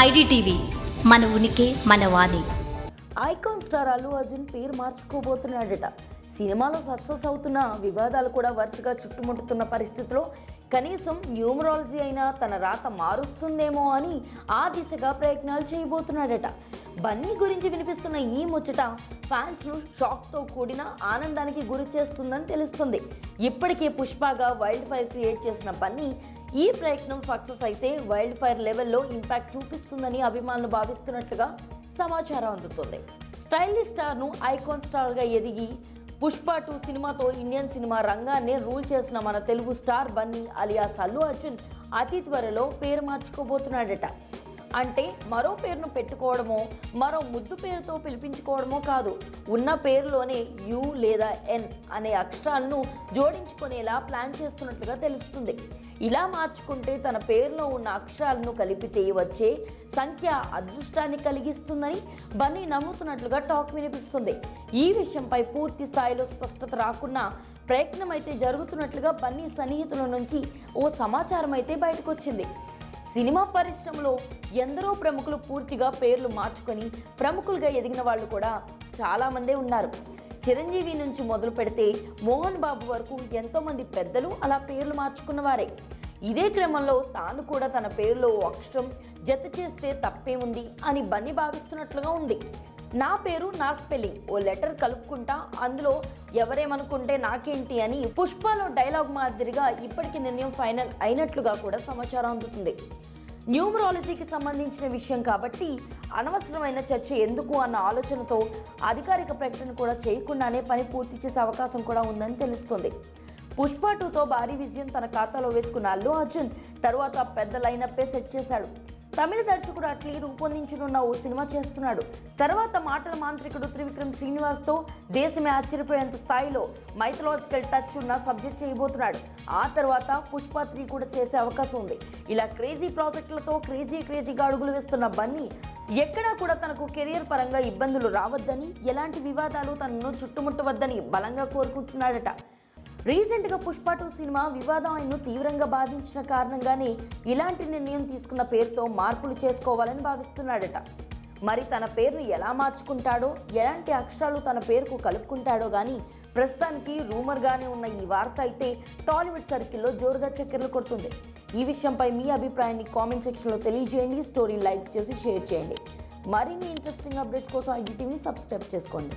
IDTV మన ఉనికి మన వాణి. ఐకాన్ స్టార్ అల్లు అర్జున్ పేరు మార్చుకోబోతున్నాడట. సినిమాలో సక్సెస్ అవుతున్న వివాదాలు కూడా వరుసగా చుట్టుముట్టుతున్న పరిస్థితిలో కనీసం న్యూమరాలజీ అయినా తన రాత మారుస్తుందేమో అని ఆ దిశగా ప్రయత్నాలు చేయబోతున్నాడట. బన్నీ గురించి వినిపిస్తున్న ఈ ముచ్చట ఫ్యాన్స్ను షాక్తో కూడిన ఆనందానికి గురి చేస్తుందని తెలుస్తుంది. ఇప్పటికే పుష్పగా వైల్డ్ ఫైర్ క్రియేట్ చేసిన బన్నీ ఈ ప్రయత్నం సక్సెస్ అయితే వైల్డ్ ఫైర్ లెవెల్లో ఇంపాక్ట్ చూపిస్తుందని అభిమానులు భావిస్తున్నట్లుగా సమాచారం అందుతుంది. స్టైలిష్ స్టార్ను ఐకాన్ స్టార్గా ఎదిగి పుష్ప టూ సినిమాతో ఇండియన్ సినిమా రంగాన్ని రూల్ చేసిన మన తెలుగు స్టార్ బన్నీ అలియాస్ అల్లు అర్జున్ అతి త్వరలో పేరు మార్చుకోబోతున్నాడట. అంటే మరో పేరును పెట్టుకోవడమో మరో ముద్దు పేరుతో పిలిపించుకోవడమో కాదు. ఉన్న పేరులోనే యు లేదా ఎన్ అనే అక్షరాలను జోడించుకునేలా ప్లాన్ చేస్తున్నట్లుగా తెలుస్తుంది. ఇలా మార్చుకుంటే తన పేరులో ఉన్న అక్షరాలను కలిపితే వచ్చే సంఖ్య అదృష్టాన్ని కలిగిస్తుందని బన్నీ నమ్ముతున్నట్లుగా టాక్ వినిపిస్తుంది. ఈ విషయంపై పూర్తి స్థాయిలో స్పష్టత రాకున్నా ప్రయత్నం అయితే జరుగుతున్నట్లుగా బన్నీ సన్నిహితుల నుంచి ఓ సమాచారం అయితే బయటకు వచ్చింది సినిమా పరిశ్రమలో ఎందరో ప్రముఖులు పూర్తిగా పేర్లు మార్చుకొని ప్రముఖులుగా ఎదిగిన వాళ్ళు కూడా చాలామందే ఉన్నారు. చిరంజీవి నుంచి మొదలు పెడితే మోహన్ బాబు వరకు ఎంతోమంది పెద్దలు అలా పేర్లు మార్చుకున్నవారే ఇదే క్రమంలో తాను కూడా తన పేరులో ఓ అక్షరం జత చేస్తే తప్పేముంది అని బన్ని భావిస్తున్నట్లుగా ఉంది. నా పేరు నా స్పెల్లింగ్. ఓ లెటర్ కలుపుకుంటా అందులో ఎవరేమనుకుంటే నాకేంటి అని పుష్పలో డైలాగ్ మాదిరిగా ఇప్పటికి నిర్ణయం ఫైనల్ అయినట్లుగా కూడా సమాచారం అందుతుంది. న్యూమరాలజీకి సంబంధించిన విషయం కాబట్టి అనవసరమైన చర్చ ఎందుకు అన్న ఆలోచనతో అధికారిక ప్రకటన కూడా చేయకుండానే పని పూర్తి చేసే అవకాశం కూడా ఉందని తెలుస్తుంది. పుష్ప టూతో భారీ విజయం తన ఖాతాలో వేసుకున్న అల్లు అర్జున్ తరువాత పెద్ద లైనప్పే సెట్ చేశాడు. తమిళ దర్శకుడు అట్లీ రూపొందించనున్న ఓ సినిమా చేస్తున్నాడు. తర్వాత మాటల మాంత్రికుడు త్రివిక్రమ్ శ్రీనివాస్తో దేశమే ఆశ్చర్యపోయేంత స్థాయిలో మైథలాజికల్ టచ్ ఉన్న సబ్జెక్ట్ చేయబోతున్నాడు. ఆ తర్వాత పుష్ప త్రీ కూడా చేసే అవకాశం ఉంది. ఇలా క్రేజీ ప్రాజెక్టులతో క్రేజీ క్రేజీగా అడుగులు వేస్తున్న బన్నీ ఎక్కడా కూడా తనకు కెరియర్ పరంగా ఇబ్బందులు రావద్దని ఎలాంటి వివాదాలు తనను చుట్టుముట్టవద్దని బలంగా కోరుకుంటున్నాడట. రీసెంట్గా పుష్ప టూ సినిమా వివాదం ఆయన్ను తీవ్రంగా బాధించిన కారణంగానే ఇలాంటి నిర్ణయం తీసుకున్న పేరుతో మార్పులు చేసుకోవాలని భావిస్తున్నాడట. మరి తన పేరును ఎలా మార్చుకుంటాడో ఎలాంటి అక్షరాలు తన పేరుకు కలుపుకుంటాడో కానీ ప్రస్తుతానికి రూమర్గానే ఉన్న ఈ వార్త అయితే టాలీవుడ్ సర్కిల్లో జోరుగా చక్కెరలు కొడుతుంది. ఈ విషయంపై మీ అభిప్రాయాన్ని కామెంట్ సెక్షన్లో తెలియజేయండి స్టోరీ లైక్ చేసి షేర్ చేయండి. మరిన్ని ఇంట్రెస్టింగ్ అప్డేట్స్ కోసం ఐడి టీవీని సబ్స్క్రైబ్ చేసుకోండి.